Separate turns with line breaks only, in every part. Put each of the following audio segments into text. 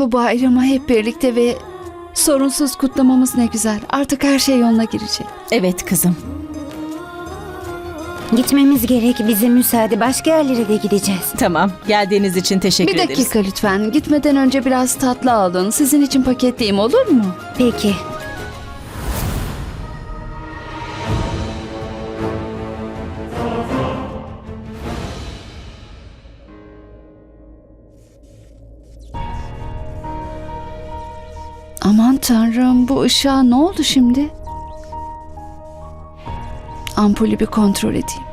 Bu bayramı hep birlikte ve sorunsuz kutlamamız ne güzel. Artık her şey yoluna girecek.
Evet kızım.
Gitmemiz gerek. Bize müsaade. Başka yerlere de gideceğiz.
Tamam. Geldiğiniz için teşekkür
Bir
ederiz.
dakika lütfen. Gitmeden önce biraz tatlı alın. Sizin için paketleyeyim olur mu?
Peki.
Aman tanrım bu ışığa ne oldu şimdi? Ampulü bir kontrol edeyim.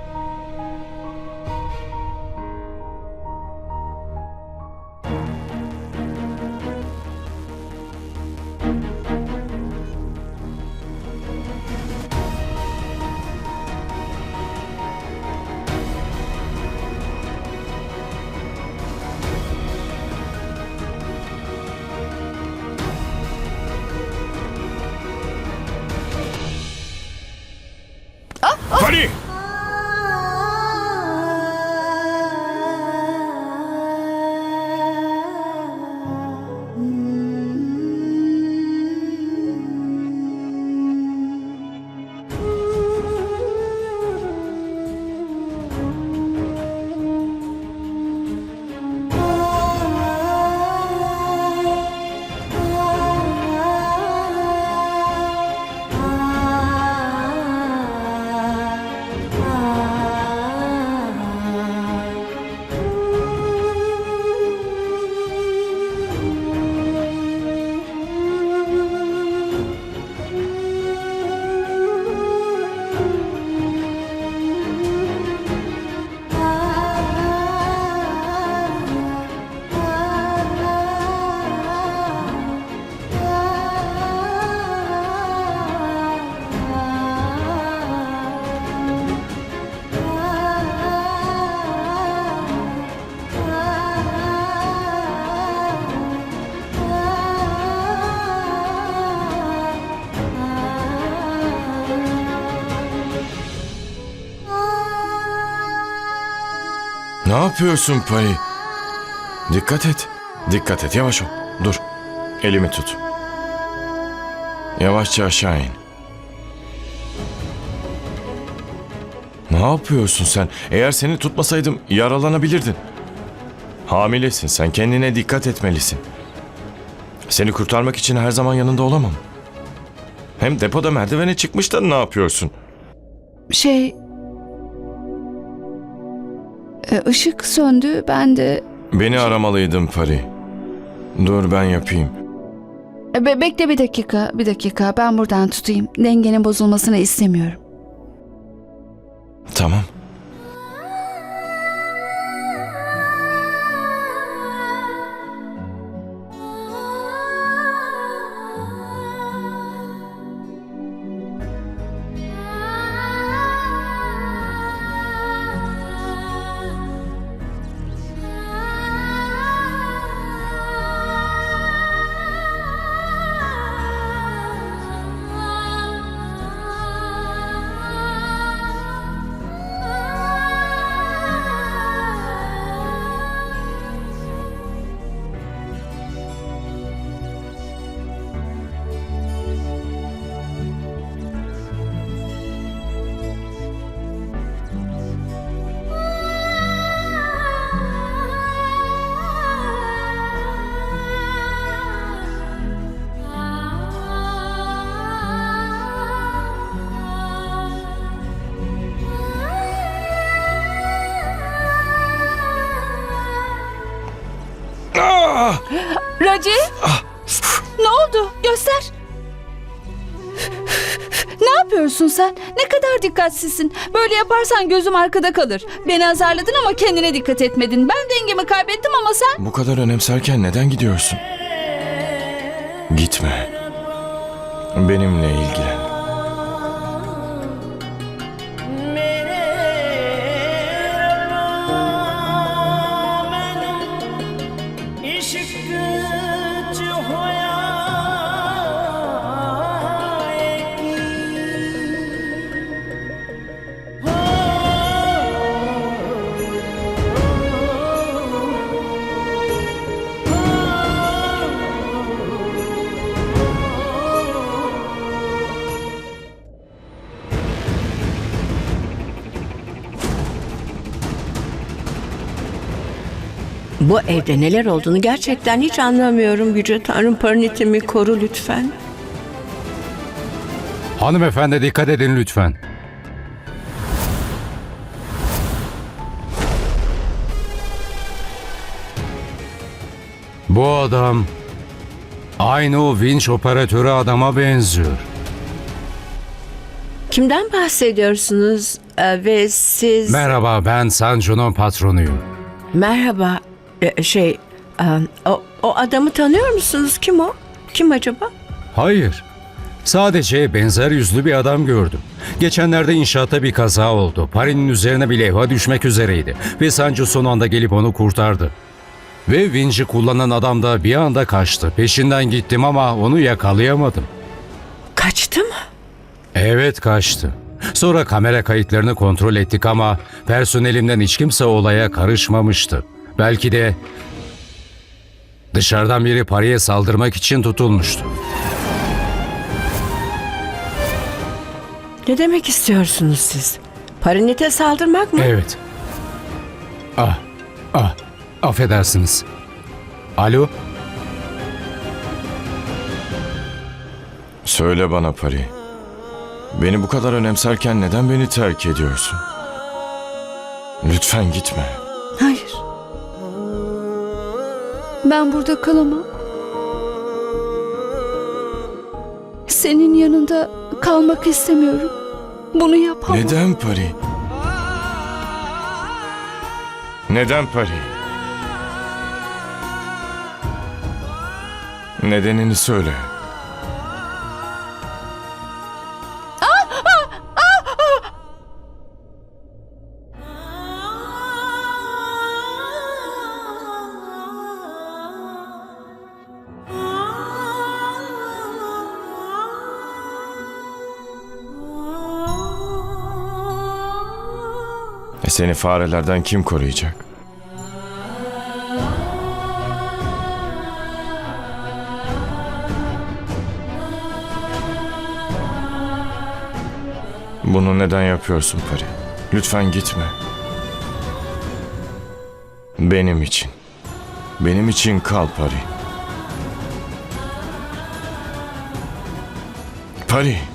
Ne yapıyorsun Pari? Dikkat et. Dikkat et. Yavaş ol. Dur. Elimi tut. Yavaşça aşağı in. Ne yapıyorsun sen? Eğer seni tutmasaydım yaralanabilirdin. Hamilesin sen. Kendine dikkat etmelisin. Seni kurtarmak için her zaman yanında olamam. Hem depoda merdivene çıkmıştan ne yapıyorsun?
Şey... e, ışık söndü. Ben de...
Beni aramalıydın Pari. Dur ben yapayım.
E, Be- bekle bir dakika, bir dakika. Ben buradan tutayım. Dengenin bozulmasını istemiyorum.
Tamam.
Raci! ne oldu? Göster. ne yapıyorsun sen? Ne kadar dikkatsizsin. Böyle yaparsan gözüm arkada kalır. Beni azarladın ama kendine dikkat etmedin. Ben dengemi kaybettim ama sen...
Bu kadar önemserken neden gidiyorsun? Gitme. Benimle ilgilen.
Bu evde neler olduğunu gerçekten hiç anlamıyorum. Yüce Tanrım paranitimi koru lütfen.
Hanımefendi dikkat edin lütfen. Bu adam aynı o vinç operatörü adama benziyor.
Kimden bahsediyorsunuz Ee, ve siz...
Merhaba ben Sancu'nun patronuyum.
Merhaba. Şey, e, o, o adamı tanıyor musunuz? Kim o? Kim acaba?
Hayır. Sadece benzer yüzlü bir adam gördüm. Geçenlerde inşaatta bir kaza oldu. Pari'nin üzerine bir levha düşmek üzereydi. Ve Sancu son anda gelip onu kurtardı. Ve vinci kullanan adam da bir anda kaçtı. Peşinden gittim ama onu yakalayamadım.
Kaçtı mı?
Evet kaçtı. Sonra kamera kayıtlarını kontrol ettik ama personelimden hiç kimse olaya karışmamıştı. Belki de dışarıdan biri Pari'ye saldırmak için tutulmuştu.
Ne demek istiyorsunuz siz? Paranite saldırmak mı?
Evet. Ah, ah, affedersiniz. Alo,
Söyle bana Pari. Beni bu kadar önemserken neden beni terk ediyorsun? Lütfen gitme.
Ben burada kalamam. Senin yanında kalmak istemiyorum. Bunu yapamam.
Neden Pari? Neden Pari? Nedenini söyle. E seni farelerden kim koruyacak? Bunu neden yapıyorsun Pari? Lütfen gitme. Benim için. Benim için kal Pari. Pari.